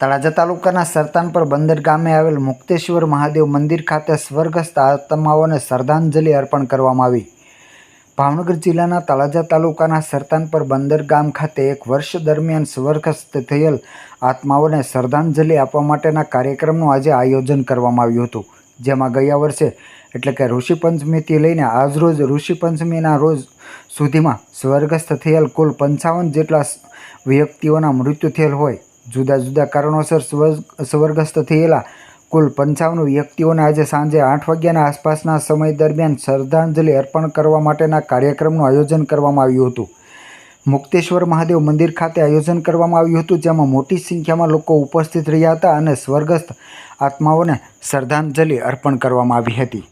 તળાજા તાલુકાના સરતાનપર બંદર ગામે આવેલ મુક્તેશ્વર મહાદેવ મંદિર ખાતે સ્વર્ગસ્થ આત્માઓને શ્રદ્ધાંજલિ અર્પણ કરવામાં આવી. ભાવનગર જિલ્લાના તળાજા તાલુકાના સરતાનપર બંદર ગામ ખાતે એક વર્ષ દરમિયાન સ્વર્ગસ્થ થયેલ આત્માઓને શ્રદ્ધાંજલિ આપવા માટેના કાર્યક્રમનું આજે આયોજન કરવામાં આવ્યું હતું. જેમાં ગયા વર્ષે એટલે કે ઋષિ પંચમીથી લઈને આજરોજ ઋષિ પંચમીના રોજ સુધીમાં સ્વર્ગસ્થ થયેલ કુલ પંચાવન જેટલા વ્યક્તિઓના મૃત્યુ થયેલ હોય જુદા જુદા કારણોસર સ્વર્ગ, સ્વર્ગસ્થ થયેલા કુલ પંચાવન વ્યક્તિઓને આજે સાંજે આઠ વાગ્યાના આસપાસના સમય દરમિયાન શ્રદ્ધાંજલિ અર્પણ કરવા માટેના કાર્યક્રમનું આયોજન કરવામાં આવ્યું હતું. મુક્તેશ્વર મહાદેવ મંદિર ખાતે આયોજન કરવામાં આવ્યું હતું, જેમાં મોટી સંખ્યામાં લોકો ઉપસ્થિત રહ્યા હતા અને સ્વર્ગસ્થ આત્માઓને શ્રદ્ધાંજલિ અર્પણ કરવામાં આવી હતી.